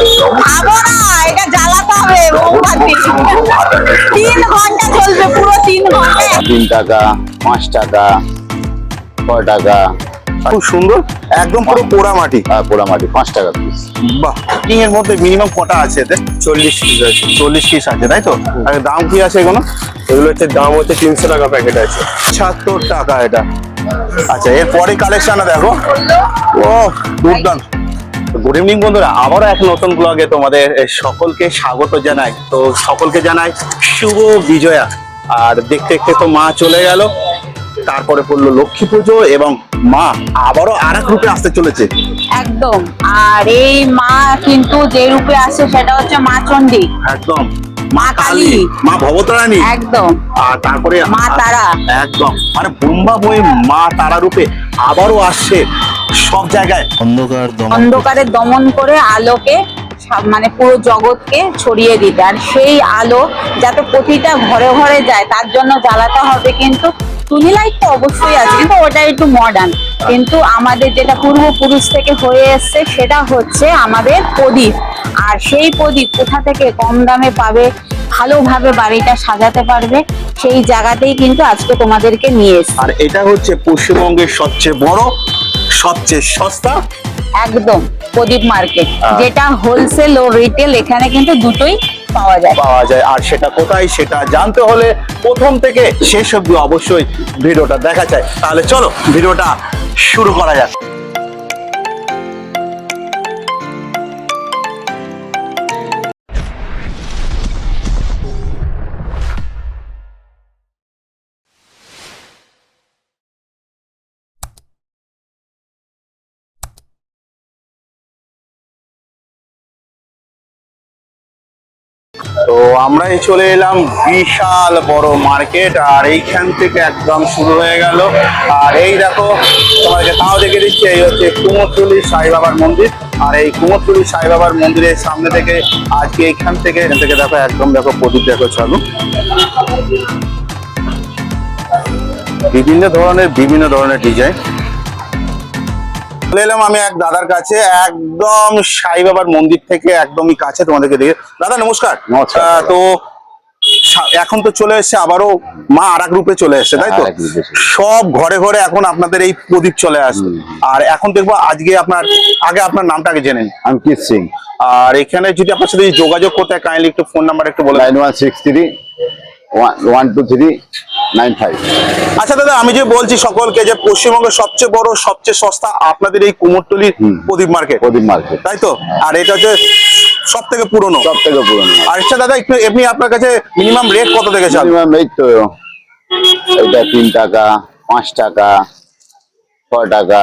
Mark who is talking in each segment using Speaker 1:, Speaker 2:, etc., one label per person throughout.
Speaker 1: তিন
Speaker 2: টাকা পাঁচ টাকা ছ টাকা খুব সুন্দর একদম হ্যাঁ। হ্যাঁ, পাঁচ টাকা পিস বাহ এর মধ্যে মিনিমাম আছে এতে চল্লিশ পিস চল্লিশ পিস আছে তাই তো দাম কি আছে এগুলো এগুলো হচ্ছে দাম হচ্ছে তিনশো টাকা প্যাকেট আছে সাতত্তর টাকা এটা আচ্ছা এরপরে কালেকশনটা দেখো ও দুর্দান্ত গুড ইভিনিং বন্ধুরা আবারও এক নতুন ব্লগে তোমাদের সকলকে স্বাগত জানাই তো সকলকে জানাই শুভ বিজয়া আর দেখতে দেখতে তো মা চলে গেল তারপরে পড়লো লক্ষ্মী পুজো এবং মা আবারও আর এক রূপে আসতে চলেছে
Speaker 1: একদম আর এই মা কিন্তু যে রূপে আসে সেটা হচ্ছে মা চন্ডী একদম মা কালী
Speaker 2: মা একদম আর তারপরে মা তারা একদম মানে বোম্বা মা তারা রূপে আবারও আসছে সব জায়গায় অন্ধকার
Speaker 1: অন্ধকারে দমন করে আলোকে মানে পুরো জগৎকে ছড়িয়ে দিতে আর সেই আলো যাতে প্রতিটা ঘরে ঘরে যায় তার জন্য জ্বালাতে হবে কিন্তু টুনি লাইট তো অবশ্যই আছে কিন্তু ওটা একটু মডার্ন কিন্তু আমাদের যেটা পূর্বপুরুষ থেকে হয়ে এসছে সেটা হচ্ছে আমাদের প্রদীপ আর সেই প্রদীপ কোথা থেকে কম দামে পাবে ভালোভাবে বাড়িটা সাজাতে পারবে সেই জায়গাতেই কিন্তু আজকে তোমাদেরকে নিয়ে এসছে
Speaker 2: আর এটা হচ্ছে পশ্চিমবঙ্গের সবচেয়ে বড় সবচেয়ে সস্তা
Speaker 1: একদম প্রদীপ মার্কেট যেটা হোলসেল ও রিটেল এখানে কিন্তু দুটোই
Speaker 2: পাওয়া যায় পাওয়া যায় আর সেটা কোথায় সেটা জানতে হলে প্রথম থেকে শেষ অব্দি অবশ্যই ভিডিওটা দেখা যায় তাহলে চলো ভিডিওটা শুরু করা যাচ্ছে
Speaker 3: তো আমরা এই চলে এলাম বিশাল বড় মার্কেট
Speaker 2: আর এইখান থেকে একদম শুরু হয়ে গেল আর এই দেখো তোমাকে তাও দেখে দিচ্ছি এই হচ্ছে কুমোরতুলি সাই বাবার মন্দির আর এই কুমোরতুলি সাই বাবার মন্দিরের সামনে থেকে আজকে এইখান থেকে এখান থেকে দেখো একদম দেখো প্রদীপ দেখো চালু বিভিন্ন ধরনের বিভিন্ন ধরনের ডিজাইন চলে এলাম আমি এক দাদার কাছে একদম সাই বাবার মন্দির থেকে একদমই কাছে তোমাদেরকে দেখে দাদা নমস্কার নমস্কার তো এখন তো চলে এসছে আবারও মা আর রূপে চলে এসছে তাই তো সব ঘরে ঘরে এখন আপনাদের এই প্রদীপ চলে আসবে আর এখন দেখবো আজকে আপনার আগে আপনার নামটা আগে জেনে অঙ্কিত সিং আর এখানে যদি আপনার সাথে যোগাযোগ করতে কাইন্ডলি একটু ফোন নাম্বার একটু বলে nine one six three one two three nine five আচ্ছা দাদা আমি যে বলছি সকলকে যে পশ্চিমবঙ্গের সবচেয়ে বড় সবচেয়ে সস্তা আপনাদের এই কুমোরটলির প্রদীপ মার্কেট প্রদীপ মার্কেট তাই তো আর এটা হচ্ছে সব থেকে পুরনো সব থেকে পুরনো আর আচ্ছা দাদা একটু এমনি আপনার কাছে মিনিমাম রেট কত দেখেছেন মিনিমাম রেট তো এটা তিন টাকা পাঁচ টাকা ছ টাকা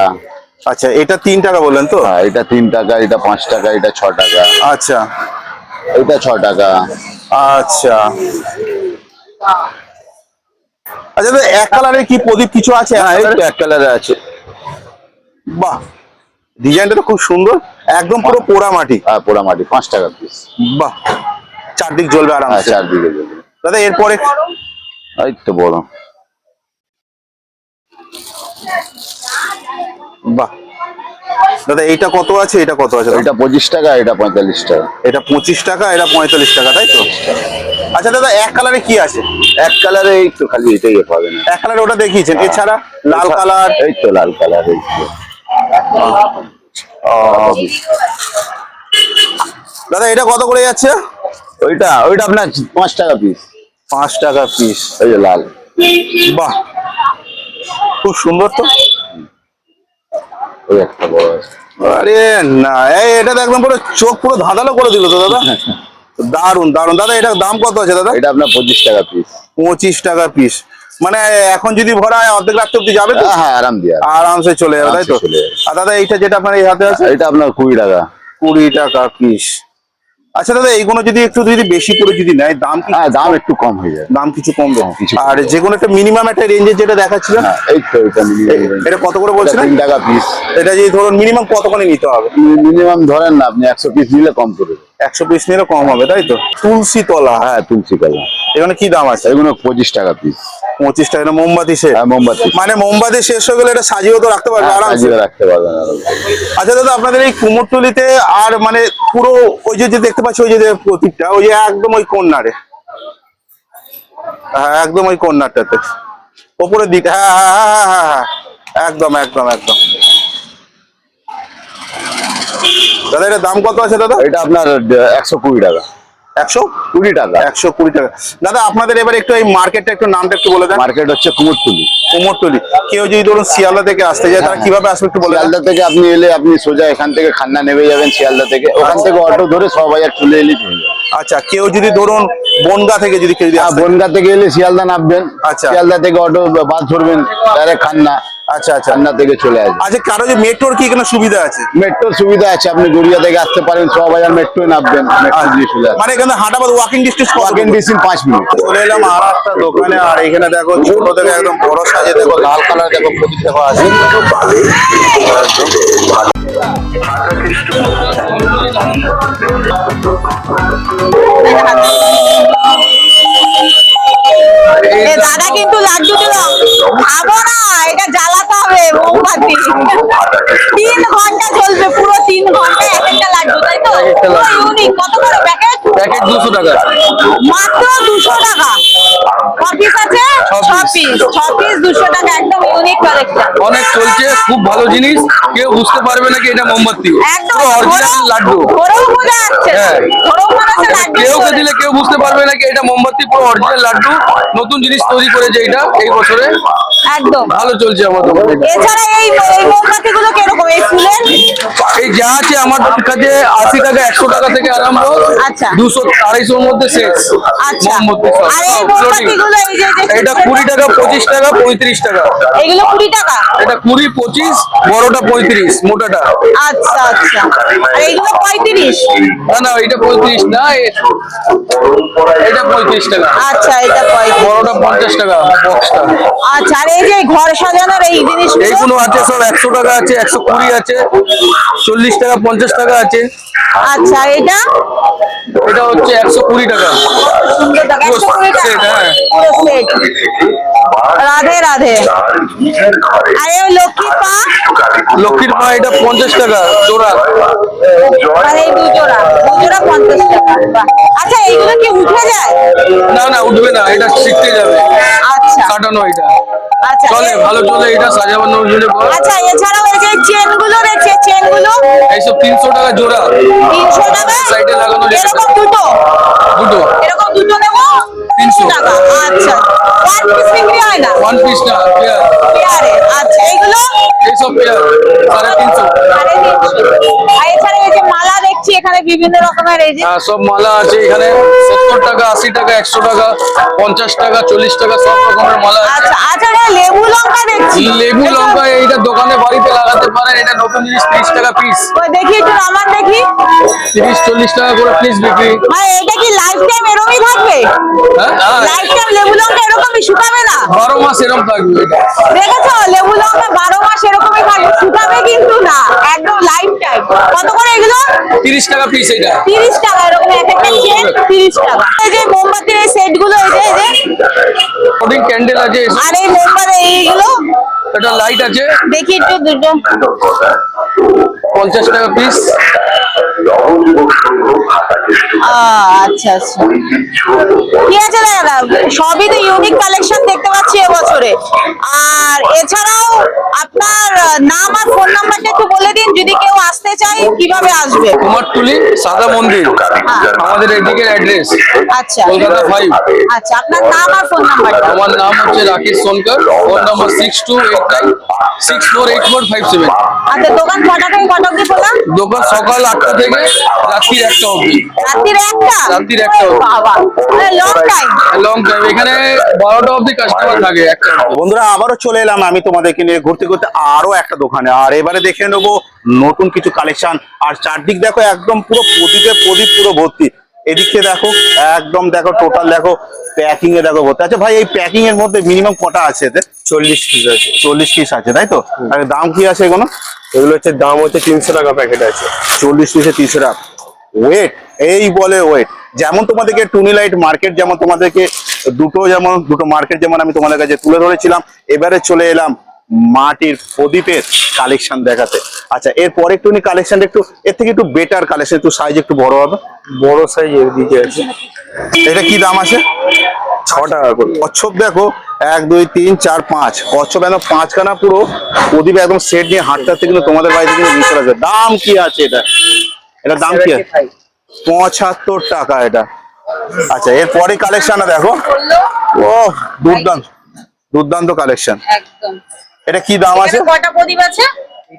Speaker 2: আচ্ছা এটা তিন টাকা বললেন তো হ্যাঁ, এটা তিন টাকা এটা পাঁচ টাকা এটা ছ টাকা আচ্ছা এটা ছ টাকা আচ্ছা আচ্ছা তো এক কালারের কি প্রদীপ কিছু আছে হ্যাঁ এক কালারে আছে বাহ ডিজাইনটা তো খুব সুন্দর একদম পুরো পোড়া মাটি হ্যাঁ পোড়া মাটি পাঁচ টাকা পিস বাহ চারদিক জ্বলবে আরামসে হ্যাঁ, চারদিকে জ্বলবে দাদা এরপরে এই তো বলো বাহ দাদা এটা কত আছে এটা কত আছে এটা পঁচিশ টাকা এটা পঁয়তাল্লিশ টাকা এটা পঁচিশ টাকা এটা পঁয়তাল্লিশ টাকা তাই তো আচ্ছা দাদা এক কালারে কি আছে এক কালারে এই তো খালি এটাই পাবে না এক কালারে ওটা দেখিয়েছেন এছাড়া লাল কালার এই তো লাল কালার এই তো দাদা এটা কত করে যাচ্ছে ওইটা ওইটা আপনার পাঁচ টাকা পিস পাঁচ টাকা পিস এই যে লাল বাহ খুব সুন্দর তো আরে না এটা তো একদম পুরো চোখ পুরো ধাঁধালো করে দিল তো দাদা দারুন দারুন দাদা এটার দাম কত আছে দাদা এটা আপনার পঁচিশ টাকা পিস পঁচিশ টাকা পিস মানে এখন যদি ভরা হয় অর্ধেক রাত্রে অব্দি যাবে তো হ্যাঁ আরাম দিয়ে আরামসে চলে যাবে তাই তো আর দাদা এইটা যেটা আপনার এই হাতে আছে এটা আপনার কুড়ি টাকা কুড়ি টাকা পিস আচ্ছা দাদা এইগুলো যদি একটু যদি বেশি করে যদি নেয় দাম হ্যাঁ, দাম একটু কম হয়ে যায় দাম কিছু কম দাম আর যে কোনো একটা মিনিমাম একটা রেঞ্জের যেটা দেখাচ্ছিল হ্যাঁ, এই তো এটা কত করে বলছিলেন তিন টাকা পিস এটা যদি ধরুন মিনিমাম কতখানি নিতে হবে মিনিমাম ধরেন না আপনি একশো পিস নিলে কম করে একশো পিস নিলে কম হবে তাই তো তুলসী তলা হ্যাঁ তুলসী তলা এখানে কি দাম আছে এগুলো পঁচিশ টাকা পিস পঁচিশ টাকা মোমবাতি শেষ হ্যাঁ, মোমবাতি মানে মোমবাতি শেষ হয়ে গেলে এটা সাজিয়েও তো রাখতে পারবে হ্যাঁ, আরামসে রাখতে পারবে আচ্ছা দাদা আপনাদের এই কুমোরটুলিতে আর মানে পুরো ওই যে দেখতে পাচ্ছি ওই যে প্রতীকটা ওই যে একদম ওই কন্যারে হ্যাঁ একদম ওই কন্যারটাতে ওপরের দিক হ্যাঁ, হ্যাঁ হ্যাঁ হ্যাঁ হ্যাঁ হ্যাঁ একদম একদম একদম দাদা দাম কত আছে দাদা এটা আপনার একশো কুড়ি টাকা একশো কুড়ি টাকা একশো কুড়ি টাকা দাদা আপনাদের এবার একটু মার্কেটটা একটু নামটা একটু বলে কেউ যদি ধরুন শিয়ালদা থেকে আসতে যায় হ্যাঁ, কিভাবে আসবে একটু থেকে আপনি এলে আপনি সোজা এখান থেকে খান্না নেমে যাবেন শিয়ালদা থেকে ওখান থেকে আচ্ছা। অটো ধরে সব হাজার চলে এলে আচ্ছা কেউ যদি ধরুন বনগা থেকে যদি কেউ হ্যাঁ, বনগা থেকে এলে শিয়ালদা নামবেন আচ্ছা শিয়ালদা থেকে অটো বাস ধরবেন ডাইরেক্ট খান্না আচ্ছা আচ্ছা আপনার থেকে চলে আসবে আচ্ছা কারো যে মেট্রোর কি কোনো সুবিধা আছে মেট্রোর সুবিধা আছে আপনি গড়িয়া থেকে আসতে পারেন ছ বাজার মেট্রোয় নামবেন আচ্ছা। মানে এখানে হাঁটাবাদ ওয়াকিং ডিস্টেন্স ওয়াকিং ডিস্টেন্স পাঁচ মিনিট চলে এলাম আর দোকানে আর এখানে দেখো ছোট থেকে একদম বড় সাজে দেখো লাল কালার দেখো প্রদীপ দেখো আছে
Speaker 1: ঢাকা দাদা কিন্তু লাড্ডু আবো না এটা জ্বালাতে হবে মোমবাতি তিন ঘন্টা চলবে পুরো তিন ঘন্টা এক একটা লাড্ডু তাই তো কত করে প্যাকেট প্যাকেট দুশো টাকা মাত্র দুশো টাকা অনেক
Speaker 3: চলছে খুব ভালো জিনিস কেউ বুঝতে পারবে নাকি এটা মোমবাতি লাড্ডু আছে হ্যাঁ। ঘরেও কেউ কে দিলে কেউ বুঝতে পারবে নাকি এটা মোমবাতি পুরো অরিজিনাল লাড্ডু নতুন জিনিস তৈরি করেছে এটা এই বছরে একদম ভালো চলছে আমার এছাড়া
Speaker 1: এই এই মোমবাতি গুলো কিরকম এই
Speaker 3: ফুলের এই যা আছে আমার কাছে আশি টাকা একশো টাকা থেকে আরম্ভ আচ্ছা দুশো আড়াইশোর মধ্যে শেষ আচ্ছা আর এই মোমবাতি গুলো এই যে এটা কুড়ি টাকা পঁচিশ টাকা পঁয়ত্রিশ টাকা এগুলো কুড়ি টাকা এটা কুড়ি পঁচিশ বড়টা পঁয়ত্রিশ মোটাটা আচ্ছা আচ্ছা আর এগুলো পঁয়ত্রিশ না না এটা পঁয়ত্রিশ না এটা পঁয়ত্রিশ টাকা আচ্ছা এটা বড়টা পঞ্চাশ টাকা বক্সটা আচ্ছা আর এই সাজানোর এই
Speaker 1: জিনিস এইগুলো একশো টাকা আছে
Speaker 3: একশো কুড়ি আছে চল্লিশ টাকা পঞ্চাশ টাকা আছে আচ্ছা এটা এটা হচ্ছে একশো কুড়ি টাকা হ্যাঁ। রাধে রাধে আরে লক্ষ্মীর পা লক্ষ্মীর পা
Speaker 1: এটা পঞ্চাশ টাকা
Speaker 3: জোড়া মানে দু জোড়া দু টাকা আচ্ছা এইগুলো কি উঠে যায় না না উঠবে না এটা শিখতে যাবে কাটানো এটা আচ্ছা, আচ্ছা,
Speaker 1: টাকা জোড়া টাকা দুটো এরকম দুটো টাকা আচ্ছা ওয়ান পিস আচ্ছা এইগুলো এইসব পেয়ার
Speaker 3: এছাড়া
Speaker 1: মালা দেখছি এখানে বিভিন্ন রকমের এই হ্যাঁ, সব মালা আছে এখানে
Speaker 3: সত্তর টাকা আশি টাকা একশো টাকা পঞ্চাশ টাকা চল্লিশ টাকা সব রকমের আচ্ছা আচ্ছা হ্যাঁ, লেবু লঙ্কা দেখছি লেবু লঙ্কা এইটা দোকানে বাড়িতে লাগাতে পারেন এটা নতুন জিনিস 30 টাকা পিস দেখি একটু আমার দেখি 30 চল্লিশ টাকা করে পিস বিক্রি
Speaker 1: মানে এটা কি লাইফ টাইম এরকমই থাকবে লাইফ হ্যাঁ? টাইম লেবু লঙ্কা এরকমই শুকাবে না
Speaker 3: 12 মাস এরকম থাকবে
Speaker 1: এটা লেবু লঙ্কা 12 মাস এরকমই থাকবে শুকাবে কিন্তু না একদম লাইফ টাইম কত করে এগুলো
Speaker 3: 30 টাকা পিস এটা
Speaker 1: 30 টাকা এরকম এক একটা চেন 30 টাকা এই যে মোমবাতির এই সেট গুলো এই যে এই প্যান্ডেল আছে আর এই মেম্বার এইগুলো
Speaker 3: এটা লাইট আছে দেখি একটু দুটো পঞ্চাশ টাকা পিস
Speaker 1: আচ্ছা আচ্ছা ঠিক আছে দাদা সবই তো ইউনিক কালেকশন দেখতে পাচ্ছি এবছরে আর এছাড়াও আপনার নাম আর ফোন নাম্বারটা একটু দিন যদি কেউ আসতে চায় কিভাবে আসবে কুমারটুলি
Speaker 3: সাদা মন্দির আচ্ছা। আমাদের এদিকের অ্যাড্রেস আচ্ছা কলকাতা ফাইভ আচ্ছা
Speaker 1: আপনার নাম আর
Speaker 3: ফোন নাম্বার আমার নাম হচ্ছে Rakesh Sonkar phone number six two eight nine six four eight four five seven আচ্ছা দোকান কটা থেকে কটা অবধি খোলা দোকান সকাল আটটা থেকে রাত্রির একটা অবধি রাত্রির একটা রাত্রির একটা বাবা লং টাইম লং টাইম এখানে বারোটা অবধি কাস্টমার থাকে একটা বন্ধুরা আবারও চলে এলাম
Speaker 2: আমি তোমাদেরকে নিয়ে ঘুরতে ঘুরতে আরো একটা দোকানে আর এবারে দেখে নেবো নতুন কিছু কালেকশন আর চারদিক দেখো একদম পুরো প্রদীপে প্রদীপ পুরো ভর্তি এদিকে দেখো একদম দেখো টোটাল দেখো প্যাকিং এ দেখো আচ্ছা ভাই এই প্যাকিং এর মধ্যে মিনিমাম কটা আছে এতে চল্লিশ পিস আছে চল্লিশ পিস আছে তাই তো আর দাম কি আছে এগুলো এগুলো হচ্ছে দাম হচ্ছে তিনশো টাকা প্যাকেট আছে চল্লিশ পিসে তিনশো টাকা ওয়েট এই বলে ওয়েট যেমন তোমাদেরকে টুনি লাইট মার্কেট যেমন তোমাদেরকে দুটো যেমন দুটো মার্কেট যেমন আমি তোমাদের কাছে তুলে ধরেছিলাম এবারে চলে এলাম মাটির প্রদীপের কালেকশন দেখাতে আচ্ছা এরপর একটু কালেকশন কালেকশনটা একটু এর থেকে একটু বেটার কালেকশন একটু সাইজ একটু বড় হবে বড় সাইজ এর দিকে আছে এটা কি দাম আছে ছ টাকা করে কচ্ছপ দেখো এক দুই তিন চার পাঁচ কচ্ছপ একদম পাঁচখানা পুরো প্রদীপ একদম সেট নিয়ে হাঁটতে হাঁটতে কিন্তু তোমাদের বাড়িতে কিন্তু নিচে আছে দাম কি আছে এটা
Speaker 3: এটা দাম কি আছে
Speaker 2: পঁচাত্তর টাকা এটা আচ্ছা এরপরে কালেকশনটা দেখো ও দুর্দান্ত দুর্দান্ত কালেকশন একদম এটা কি দাম আছে
Speaker 1: কয়টা প্রদীপ আছে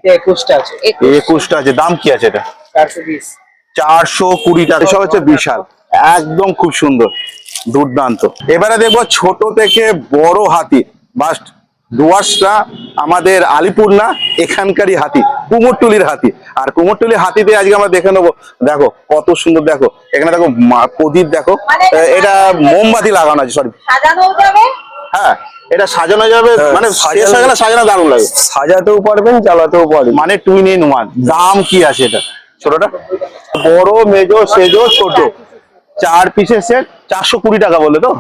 Speaker 1: এটা টা
Speaker 3: আছে
Speaker 2: টা আছে দাম কি আছে এটা 420 420 টাকা সব হচ্ছে বিশাল একদম খুব সুন্দর দুর্দান্ত এবারে দেখব ছোট থেকে বড় হাতি বাস্ট ডুয়ার্সটা আমাদের আলিপুর না এখানকারই হাতি কুমোরটুলির হাতি আর কুমোরটুলির হাতিতে আজকে আমরা দেখে নেবো দেখো কত সুন্দর দেখো এখানে দেখো প্রদীপ দেখো মানে এটা মোমবাতি লাগানো আছে সরি হ্যাঁ এটা সাজানো যাবে হ্যাঁ, মানে শেষ হয়ে গেলে সাজানো দারুণ লাগে সাজাতেও পারবেন চালাতেও পারবেন মানে টু ইন ওয়ান দাম কি আছে এটা ছোটটা বড় মেজো সেজো ছোট চার পিসের সেট চারশো কুড়ি টাকা বলে তো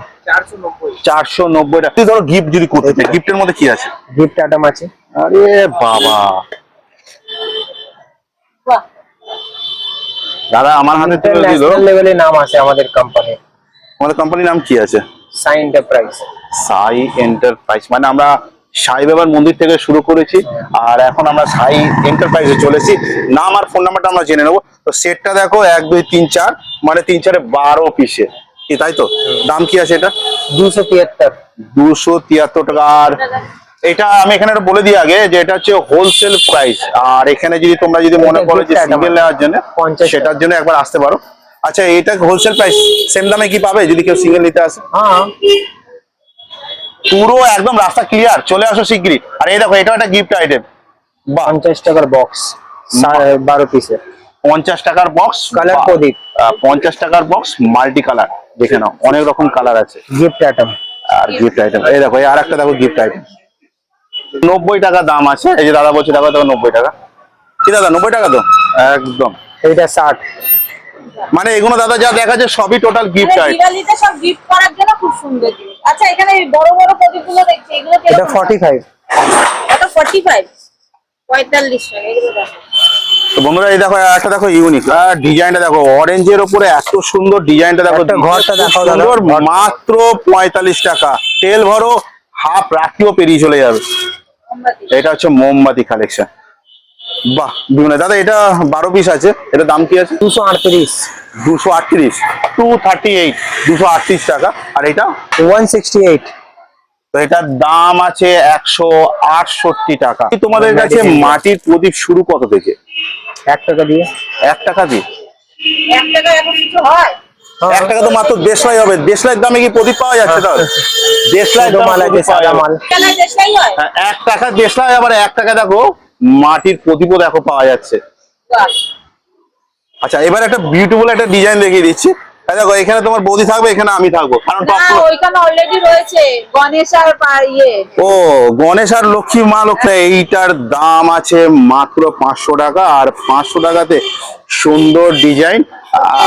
Speaker 2: চারশো নব্বই টাকা ধরো গিফট যদি করতে চাই গিফটের মধ্যে কি আছে
Speaker 3: গিফট আইটেম আছে আরে বাবা
Speaker 2: দাদা আমার হাতে তুলে দিল লেভেলে
Speaker 3: নাম আছে আমাদের কোম্পানি
Speaker 2: আমাদের কোম্পানির নাম কি আছে সাইন এন্টারপ্রাইজ সাই এন্টারপ্রাইজ মানে আমরা সাই বাবার মন্দির থেকে শুরু করেছি আর এখন আমরা সাই এন্টারপ্রাইজে চলেছি নাম আর ফোন নাম্বারটা আমরা জেনে নেবো তো সেটটা দেখো এক দুই তিন চার মানে তিন চারে বারো পিসে তাই তো দাম কি আছে এটা দুশো তিয়াত্তর দুশো তিয়াত্তর টাকা আর এটা আমি এখানে বলে দিই আগে যে এটা হচ্ছে হোলসেল প্রাইস আর এখানে যদি তোমরা যদি মনে করো যে সিঙ্গেল নেওয়ার জন্য সেটার জন্য একবার আসতে পারো আচ্ছা এটা হোলসেল প্রাইস সেম দামে কি পাবে যদি কেউ সিঙ্গেল নিতে আসে হ্যাঁ পুরো একদম রাস্তা ক্লিয়ার চলে আসো শিগগিরি আর এই দেখো এটাও একটা গিফট আইটেম পঞ্চাশ টাকার বক্স বারো পিসের পঞ্চাশ টাকার বক্স কালার প্রদীপ পঞ্চাশ টাকার বক্স মাল্টি কালার দেখে নাও অনেক রকম কালার আছে গিফট আইটেম আর গিফট আইটেম এই দেখো আর একটা দেখো গিফট আইটেম নব্বই টাকা দাম আছে এই যে দাদা বলছে দেখো দেখো নব্বই টাকা কি দাদা নব্বই টাকা তো একদম এইটা ষাট মানে এগুলো দাদা যা দেখা যাচ্ছে
Speaker 3: সবই টোটাল গিফট আইটেম
Speaker 1: সব গিফট করার জন্য খুব সুন্দর আচ্ছা এখানে বড় বড় প্রদীপগুলো দেখছি এগুলো কি এটা 45 এটা 45 45 টাকা এগুলো
Speaker 2: বন্ধুরা এই দেখো একটা দেখো ইউনিক আর ডিজাইনটা দেখো অরেঞ্জের উপরে এত সুন্দর ডিজাইনটা দেখো ঘরটা দেখো মাত্র পঁয়তাল্লিশ টাকা তেল ভরো হাফ রাখিও পেরিয়ে চলে যাবে এটা হচ্ছে মোমবাতি কালেকশন বাহ দাদা এটা বারো পিস আছে এটা দাম কি আছে দুশো আটত্রিশ দুশো আটত্রিশ টু থার্টি এইট দুশো আটত্রিশ টাকা আর এটা ওয়ান সিক্সটি এইট তো এটার দাম আছে একশো আটষট্টি টাকা তোমাদের কাছে মাটির প্রদীপ শুরু কত থেকে এক টাকা দিয়ে এক টাকা দিয়ে
Speaker 1: এক টাকা হ্যাঁ।
Speaker 2: তো মাত্র দেশলাই হবে দেশলাইয়ের দামে কি প্রদীপ পাওয়া যাচ্ছে তাহলে হ্যাঁ। দেশলাই হ্যাঁ, এক টাকা দেশলাই আবার এক টাকা দেখো মাটির প্রদীপও দেখো পাওয়া যাচ্ছে আচ্ছা এবার একটা বিউটিফুল একটা ডিজাইন দেখিয়ে দিচ্ছি দেখো এখানে তোমার বৌদি থাকবে এখানে আমি থাকবো কারণ ইয়ে। ও গণেশ আর লক্ষ্মী মা লক্ষ্মী এইটার দাম আছে মাত্র পাঁচশো টাকা আর পাঁচশো টাকাতে সুন্দর ডিজাইন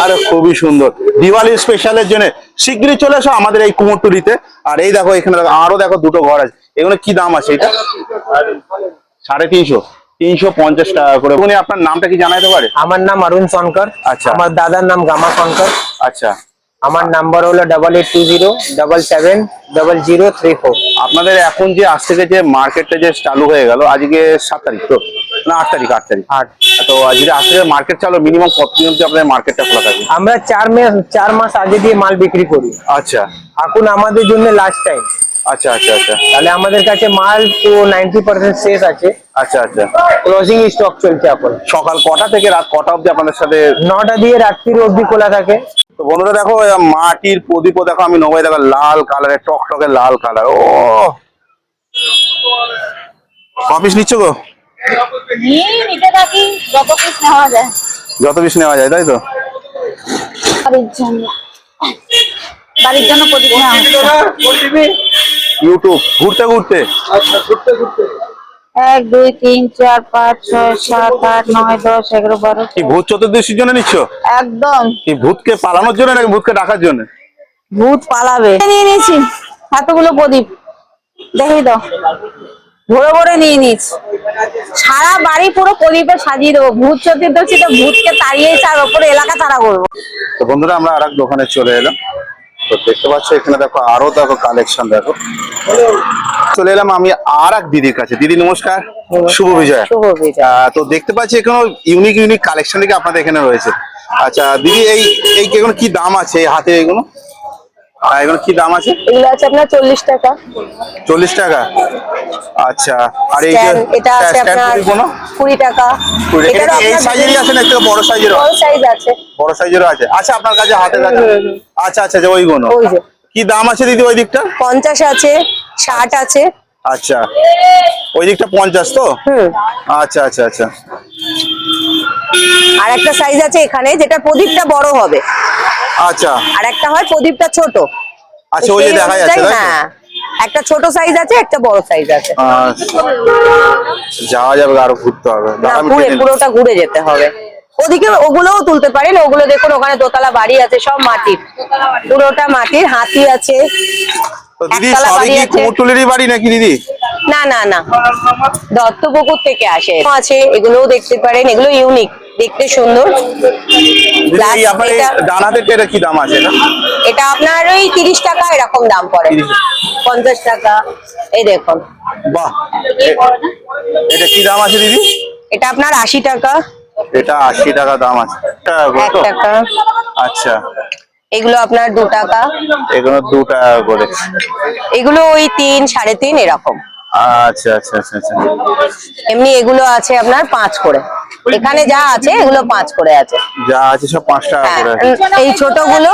Speaker 2: আর খুবই সুন্দর দিওয়ালি স্পেশালের জন্য শিগগিরই চলে এসো আমাদের এই কুমোরটুলিতে আর এই দেখো এখানে আরো দেখো দুটো ঘর আছে এগুলো কি দাম আছে এটা সাড়ে তিনশো তিনশো পঞ্চাশ টাকা করে
Speaker 3: উনি আপনার নামটা কি জানাতে পারে আমার নাম অরুণ সনকর আচ্ছা আমার দাদার নাম গামা সনকর আচ্ছা আমার নাম্বার হলো double eight two zero double seven double zero three four আপনাদের
Speaker 2: এখন যে আজ থেকে যে মার্কেটটা যে চালু হয়ে গেল আজকে সাত তারিখ তো না আট তারিখ আট তারিখ আট তো আজকে আজ থেকে মার্কেট চালু মিনিমাম দিন অব্দি আপনাদের মার্কেটটা খোলা থাকে আমরা চার মাস চার মাস আগে দিয়ে মাল বিক্রি করি আচ্ছা এখন আমাদের জন্য লাস্ট টাইম আচ্ছা
Speaker 3: আচ্ছা আচ্ছা তাহলে আমাদের কাছে মাল তো নাইনটি পার্সেন্ট শেষ আছে
Speaker 2: আচ্ছা আচ্ছা ক্লোজিং স্টক চলছে এখন সকাল কটা থেকে রাত কটা অবধি আপনাদের সাথে নটা দিয়ে
Speaker 3: রাত্রির অবধি খোলা থাকে
Speaker 2: তো বন্ধুরা দেখো মাটির প্রদীপও দেখো আমি নবাই দেখো লাল কালারের টকটকে লাল কালার ও অফিস নিচ্ছো গো যত পিস নেওয়া যায় তাই তো
Speaker 1: বাড়ির জন্য প্রদীপ নেওয়া
Speaker 2: ইউটিউব ঘুরতে ঘুরতে
Speaker 1: আচ্ছা ঘুরতে ঘুরতে এক দুই তিন চার পাঁচ ছয় সাত আট নয় দশ এগারো বারো
Speaker 2: কি ভূত চতুর্দশীর জন্য নিচ্ছ একদম কি ভূতকে পালানোর জন্য নাকি
Speaker 1: ভূতকে ডাকার জন্য ভূত পালাবে নিয়ে নিয়েছি এতগুলো প্রদীপ দেখি দাও
Speaker 3: ভরে ভরে নিয়ে নিচ সারা বাড়ি পুরো প্রদীপে
Speaker 1: সাজিয়ে দেবো ভূত চতুর্দশী তো ভূতকে তাড়িয়ে তার ওপরে এলাকা তাড়া করবো তো বন্ধুরা আমরা আর
Speaker 2: দোকানে চলে এলাম তো দেখতে পাচ্ছ এখানে দেখো আরো দেখো কালেকশন দেখো চলে এলাম আমি আর এক দিদির কাছে দিদি নমস্কার শুভ বিজয় তো দেখতে পাচ্ছি এখানে ইউনিক ইউনিক কালেকশন আপনাদের এখানে রয়েছে আচ্ছা দিদি এই এই কি দাম আছে এই হাতে এগুলো আর এগুলো কি দাম আছে এগুলো
Speaker 3: আছে আপনার 40 টাকা
Speaker 2: 40 টাকা আচ্ছা আর এই যে এটা আছে আপনার
Speaker 3: 20 টাকা এটা এই সাইজেরই আছে না একটু বড় সাইজেরও বড় সাইজ আছে
Speaker 2: বড় সাইজেরও আছে আচ্ছা আপনার কাছে হাতে কাছে আচ্ছা আচ্ছা যে ওই গুলো কি দাম আছে দিদি
Speaker 3: ওই দিকটা 50 আছে 60 আছে আচ্ছা ওই দিকটা পঞ্চাশ তো
Speaker 2: আচ্ছা আচ্ছা আচ্ছা
Speaker 3: আর একটা সাইজ আছে এখানে যেটা প্রদীপটা বড় হবে আচ্ছা আর একটা হয় প্রদীপটা ছোট আচ্ছা ওই যে দেখা যাচ্ছে হ্যাঁ। একটা ছোট সাইজ আছে একটা বড় সাইজ আছে আচ্ছা।
Speaker 2: যাওয়া যাবে আরো ঘুরতে হবে পুরোটা ঘুরে
Speaker 3: যেতে হবে ওদিকে ওগুলোও তুলতে পারেন ওগুলো দেখুন ওখানে দোতলা বাড়ি আছে সব মাটির পুরোটা মাটির হাতি আছে
Speaker 2: দিদি সবই কি কুমোরটুলিরই বাড়ি নাকি দিদি
Speaker 3: না না না দত্তপুকুর থেকে আসে আছে এগুলোও দেখতে পারেন এগুলো ইউনিক দেখতে সুন্দর
Speaker 2: ডান এটা কি দাম আছে
Speaker 3: এটা আপনার ওই তিরিশ টাকা এরকম দাম পড়ে পঞ্চাশ টাকা এই দেখুন বাহ এটা কি দাম আছে দিদি এটা আপনার আশি টাকা
Speaker 2: এটা আশি টাকা দাম আছে হ্যাঁ, আচ্ছা
Speaker 3: এগুলো আপনার দু টাকা
Speaker 2: এগুলো দু টাকা করে
Speaker 3: এগুলো ওই তিন সাড়ে তিন এরকম
Speaker 2: আচ্ছা, আচ্ছা, আচ্ছা, আচ্ছা
Speaker 3: এমনি এগুলো আছে আপনার পাঁচ করে এখানে যা আছে এগুলো পাঁচ করে আছে
Speaker 2: যা আছে সব পাঁচ টাকা হ্যাঁ, করে
Speaker 3: এই ছোটগুলো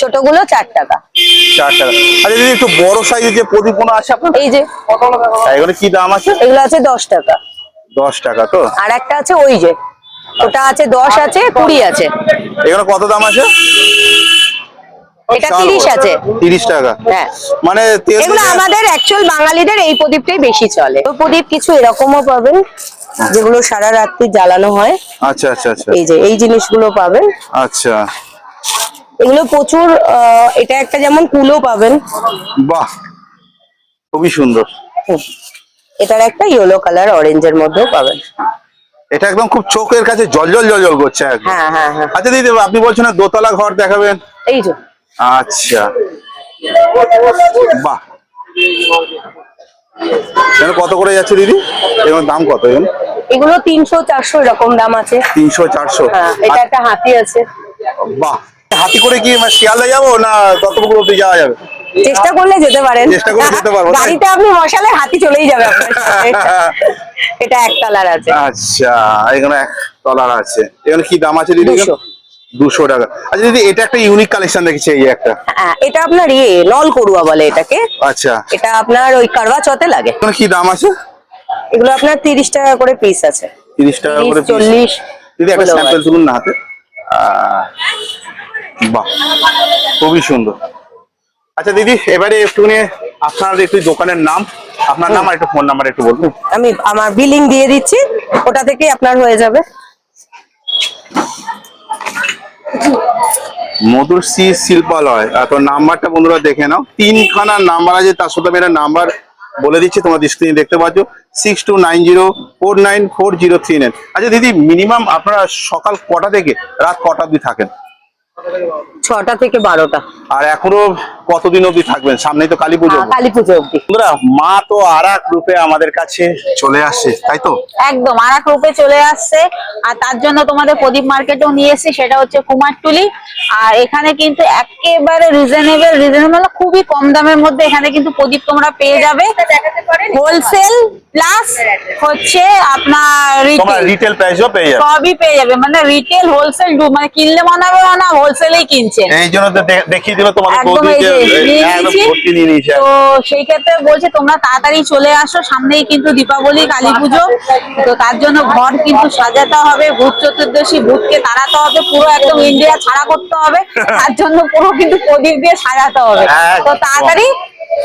Speaker 3: ছোটগুলো চার টাকা
Speaker 2: চার টাকা একটু যে
Speaker 3: এই হ্যাঁ, কি দাম আছে এগুলো আছে দশ টাকা দশ টাকা তো আর একটা আছে ওই যে ওটা আছে দশ আছে কুড়ি আছে এগুলো কত দাম আছে
Speaker 2: এটা আছে টাকা হ্যাঁ মানে আমাদের অ্যাকচুয়াল
Speaker 3: বাঙালিদের এই প্রদীপটাই বেশি চলে প্রদীপ কিছু এরকমও পাবেন যেগুলো সারা রাত্রি জ্বালানো হয়
Speaker 2: আচ্ছা আচ্ছা আচ্ছা এই যে
Speaker 3: এই জিনিসগুলো পাবেন আচ্ছা এগুলো প্রচুর এটা একটা যেমন কুলো পাবেন
Speaker 2: বাহ খুবই সুন্দর
Speaker 3: এটার একটা ইয়েলো কালার অরেঞ্জের মধ্যেও পাবেন এটা একদম খুব
Speaker 2: চোখের কাছে জল জল জল জল করছে হ্যাঁ,
Speaker 3: হ্যাঁ, হ্যাঁ। আচ্ছা দিদি আপনি বলছেন
Speaker 2: দোতলা ঘর দেখাবেন এই যে আচ্ছা বাহ কত করে যাচ্ছে দিদি এর দাম কত
Speaker 3: এগুলো তিনশো চারশো এরকম দাম আছে
Speaker 2: তিনশো চারশো এটা আচ্ছা।
Speaker 3: একটা হাতি আছে বাহ হাতি করে কি মানে
Speaker 2: শিয়ালে যাবো না ততটুকু অব্দি যাওয়া যাবে
Speaker 3: চেষ্টা করলে যেতে পারেন চেষ্টা
Speaker 2: করলে যেতে পারবো গাড়িতে
Speaker 3: আপনি মশালে হাতি চলেই যাবে এটা এক তলার আছে
Speaker 2: আচ্ছা এখানে এক তলার আছে এখানে কি দাম আছে দিদি টাকা আচ্ছা দিদি এটা একটা ইউনিক কালেকশন একটা
Speaker 3: হ্যাঁ, এটা আপনার ইয়ে, বলে এটাকে আচ্ছা এটা আপনার ওই চতে লাগে কি দাম আছে এগুলো আপনার টাকা করে পিস আছে টাকা করে একটা
Speaker 2: বাহ খুবই সুন্দর আচ্ছা দিদি এবারে একটুখানি আপনার একটু দোকানের নাম আপনার নাম আর একটু ফোন নাম্বার একটু বলুন
Speaker 3: আমি আমার বিলিং দিয়ে দিচ্ছি ওটা থেকেই আপনার হয়ে যাবে
Speaker 2: মধুর সি শিল্পালয় তো নাম্বারটা বন্ধুরা দেখে নাও তিনখানা নাম্বার আছে তার সাথে আমি একটা নাম্বার বলে দিচ্ছি তোমরা স্ক্রিনে দেখতে পাচ্ছ six two nine zero four nine four zero three nine আচ্ছা দিদি মিনিমাম আপনারা সকাল কটা থেকে রাত কটা অবধি থাকেন ছটা থেকে বারোটা আর এখনো কতদিন অব্দি থাকবেন সামনে তো কালী পুজো কালী পুজো অব্দি মা তো আর এক রূপে আমাদের কাছে চলে আসছে তাই তো
Speaker 1: একদম আর এক রূপে চলে আসছে আর তার জন্য তোমাদের প্রদীপ মার্কেটেও নিয়ে এসেছি সেটা হচ্ছে কুমারটুলি আর এখানে কিন্তু একেবারে রিজনেবল রিজনেবল খুবই কম দামের মধ্যে এখানে কিন্তু প্রদীপ তোমরা পেয়ে যাবে হোলসেল প্লাস হচ্ছে আপনার
Speaker 2: রিটেল প্রাইসও পেয়ে যাবে
Speaker 1: সবই পেয়ে যাবে মানে রিটেল হোলসেল মানে কিনলে মনে হবে না হোলসেলেই কিনছে এই জন্য তো
Speaker 2: দেখিয়ে দিল তোমাদের হ্যাঁ, তো
Speaker 1: সেই ক্ষেত্রে বলছে তোমরা তাড়াতাড়ি চলে আসো সামনেই কিন্তু দীপাবলি কালী পুজো তো তার জন্য ঘর কিন্তু সাজাতে হবে ভূত চতুর্দশী ভূতকে তাড়াতে হবে পুরো একদম ইন্ডিয়া ছাড়া করতে হবে তার জন্য পুরো কিন্তু প্রদীপ দিয়ে সাজাতে হবে হ্যাঁ, তো তাড়াতাড়ি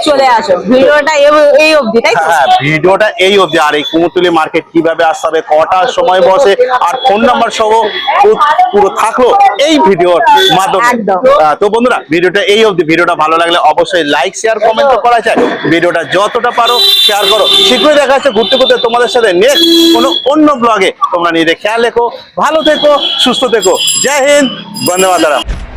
Speaker 1: চলে আসো ভিডিওটা এই অবধি তাই হ্যাঁ
Speaker 2: ভিডিওটা এই অবধি আর এই মার্কেট কিভাবে আসতে কটার সময় বসে আর ফোন নাম্বার সহ পুরো থাকলো এই ভিডিওর মাধ্যমে হ্যাঁ, তো বন্ধুরা ভিডিওটা এই অবধি ভিডিওটা ভালো লাগলে অবশ্যই লাইক শেয়ার কমেন্ট করা যায় ভিডিওটা যতটা পারো শেয়ার করো শীঘ্রই দেখা যাচ্ছে ঘুরতে ঘুরতে তোমাদের সাথে নেক্সট কোনো অন্য ব্লগে তোমরা নিজেদের খেয়াল রেখো ভালো থেকো সুস্থ থেকো জয় হিন্দ বন্দে মাতারাম